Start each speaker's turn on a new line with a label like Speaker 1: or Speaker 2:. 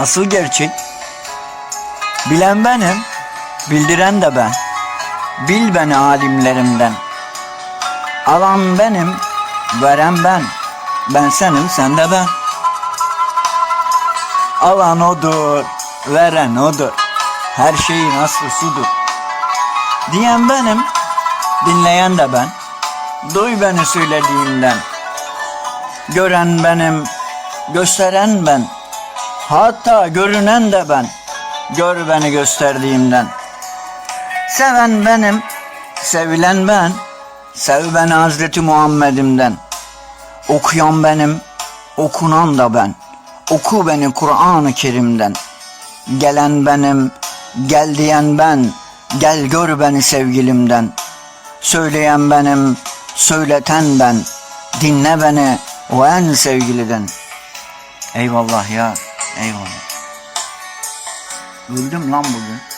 Speaker 1: Asıl gerçek bilen benim, bildiren de ben. Bil beni alimlerimden. Alan benim, veren ben. Ben senim, sen de ben. Alan odur, veren odur. Her şeyin aslı sudur. Diyen benim, dinleyen de ben. Duy beni söylediğimden. Gören benim, gösteren ben. Hatta görünen de ben. Gör beni gösterdiğimden. Seven benim, sevilen ben. Sev beni Hazreti Muhammed'imden. Okuyan benim, okunan da ben. Oku beni Kur'an-ı Kerim'den. Gelen benim, gel diyen ben. Gel gör beni sevgilimden. Söyleyen benim, söyleten ben. Dinle beni o en sevgiliden. Eyvallah ya, eyvallah. Öldüm lan bugün.